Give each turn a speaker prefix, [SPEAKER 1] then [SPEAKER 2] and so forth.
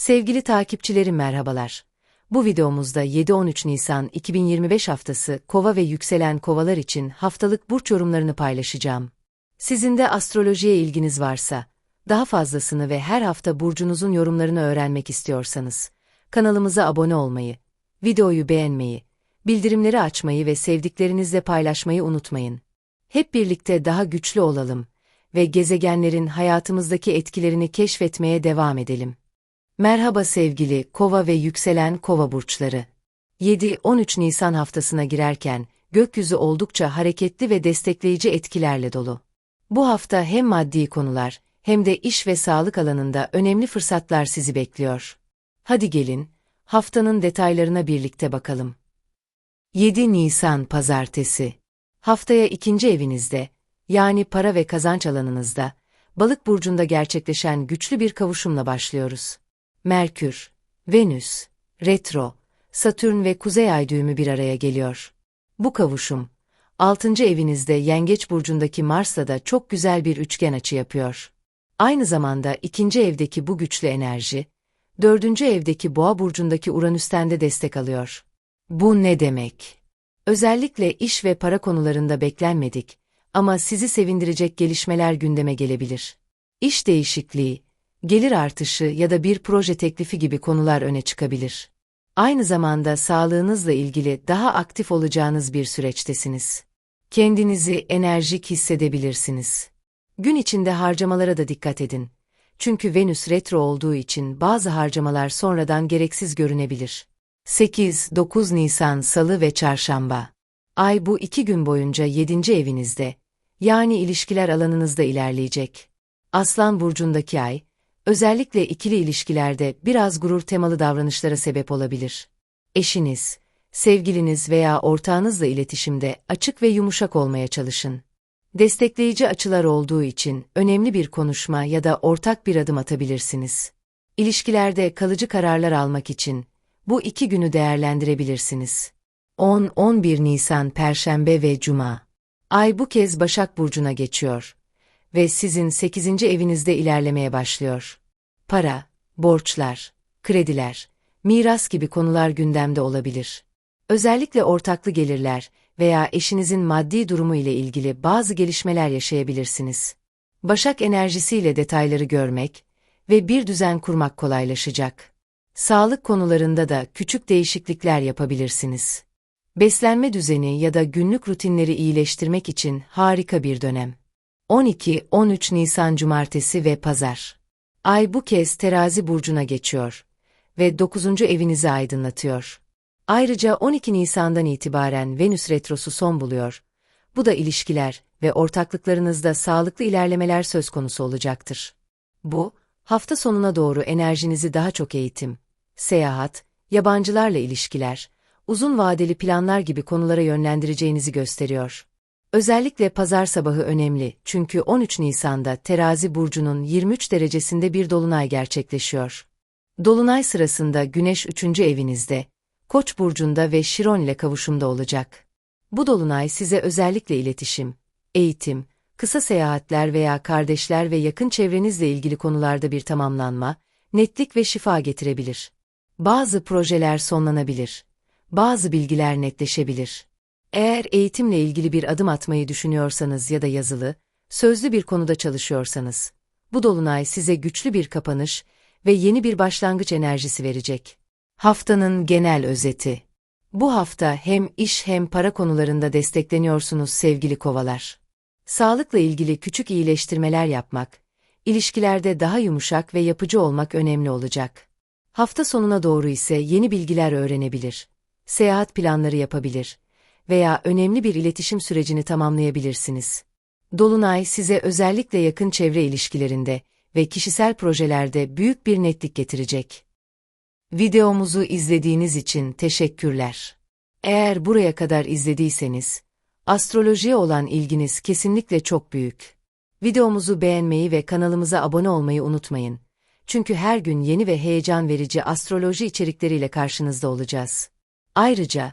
[SPEAKER 1] Sevgili takipçilerim merhabalar. Bu videomuzda 7-13 Nisan 2025 haftası Kova ve yükselen Kovalar için haftalık burç yorumlarını paylaşacağım. Sizin de astrolojiye ilginiz varsa, daha fazlasını ve her hafta burcunuzun yorumlarını öğrenmek istiyorsanız, kanalımıza abone olmayı, videoyu beğenmeyi, bildirimleri açmayı ve sevdiklerinizle paylaşmayı unutmayın. Hep birlikte daha güçlü olalım ve gezegenlerin hayatımızdaki etkilerini keşfetmeye devam edelim. Merhaba sevgili Kova ve yükselen Kova burçları. 7-13 Nisan haftasına girerken gökyüzü oldukça hareketli ve destekleyici etkilerle dolu. Bu hafta hem maddi konular hem de iş ve sağlık alanında önemli fırsatlar sizi bekliyor. Hadi gelin, haftanın detaylarına birlikte bakalım. 7 Nisan Pazartesi Haftaya ikinci evinizde, yani para ve kazanç alanınızda, balık burcunda gerçekleşen güçlü bir kavuşumla başlıyoruz. Merkür, Venüs, Retro, Satürn ve Kuzey Ay düğümü bir araya geliyor. Bu kavuşum, 6. evinizde Yengeç burcundaki Mars'la da çok güzel bir üçgen açı yapıyor. Aynı zamanda ikinci evdeki bu güçlü enerji, dördüncü evdeki Boğa burcundaki Uranüs'ten de destek alıyor. Bu ne demek? Özellikle iş ve para konularında beklenmedik ama sizi sevindirecek gelişmeler gündeme gelebilir. İş değişikliği, gelir artışı ya da bir proje teklifi gibi konular öne çıkabilir. Aynı zamanda sağlığınızla ilgili daha aktif olacağınız bir süreçtesiniz. Kendinizi enerjik hissedebilirsiniz. Gün içinde harcamalara da dikkat edin. Çünkü Venüs retro olduğu için bazı harcamalar sonradan gereksiz görünebilir. 8-9 Nisan Salı ve Çarşamba Ay bu iki gün boyunca 7. evinizde, yani ilişkiler alanınızda ilerleyecek. Aslan burcundaki ay, özellikle ikili ilişkilerde biraz gurur temalı davranışlara sebep olabilir. Eşiniz, sevgiliniz veya ortağınızla iletişimde açık ve yumuşak olmaya çalışın. Destekleyici açılar olduğu için önemli bir konuşma ya da ortak bir adım atabilirsiniz. İlişkilerde kalıcı kararlar almak için bu iki günü değerlendirebilirsiniz. 10-11 Nisan Perşembe ve Cuma Ay bu kez Başak Burcu'na geçiyor ve sizin 8. evinizde ilerlemeye başlıyor. Para, borçlar, krediler, miras gibi konular gündemde olabilir. Özellikle ortaklı gelirler veya eşinizin maddi durumu ile ilgili bazı gelişmeler yaşayabilirsiniz. Başak enerjisiyle detayları görmek ve bir düzen kurmak kolaylaşacak. Sağlık konularında da küçük değişiklikler yapabilirsiniz. Beslenme düzeni ya da günlük rutinleri iyileştirmek için harika bir dönem. 12-13 Nisan Cumartesi ve Pazar. Ay bu kez terazi burcuna geçiyor ve 9. evinizi aydınlatıyor. Ayrıca 12 Nisan'dan itibaren Venüs retrosu son buluyor. Bu da ilişkiler ve ortaklıklarınızda sağlıklı ilerlemeler söz konusu olacaktır. Bu, hafta sonuna doğru enerjinizi daha çok eğitim, seyahat, yabancılarla ilişkiler, uzun vadeli planlar gibi konulara yönlendireceğinizi gösteriyor. Özellikle pazar sabahı önemli çünkü 13 Nisan'da Terazi burcunun 23 derecesinde bir dolunay gerçekleşiyor. Dolunay sırasında Güneş 3. evinizde, Koç burcunda ve Şiron ile kavuşumda olacak. Bu dolunay size özellikle iletişim, eğitim, kısa seyahatler veya kardeşler ve yakın çevrenizle ilgili konularda bir tamamlanma, netlik ve şifa getirebilir. Bazı projeler sonlanabilir. Bazı bilgiler netleşebilir. Eğer eğitimle ilgili bir adım atmayı düşünüyorsanız ya da yazılı, sözlü bir konuda çalışıyorsanız, bu dolunay size güçlü bir kapanış ve yeni bir başlangıç enerjisi verecek. Haftanın genel özeti. Bu hafta hem iş hem para konularında destekleniyorsunuz sevgili kovalar. Sağlıkla ilgili küçük iyileştirmeler yapmak, ilişkilerde daha yumuşak ve yapıcı olmak önemli olacak. Hafta sonuna doğru ise yeni bilgiler öğrenebilir, seyahat planları yapabilir veya önemli bir iletişim sürecini tamamlayabilirsiniz. Dolunay size özellikle yakın çevre ilişkilerinde ve kişisel projelerde büyük bir netlik getirecek. Videomuzu izlediğiniz için teşekkürler. Eğer buraya kadar izlediyseniz, astrolojiye olan ilginiz kesinlikle çok büyük. Videomuzu beğenmeyi ve kanalımıza abone olmayı unutmayın. Çünkü her gün yeni ve heyecan verici astroloji içerikleriyle karşınızda olacağız. Ayrıca,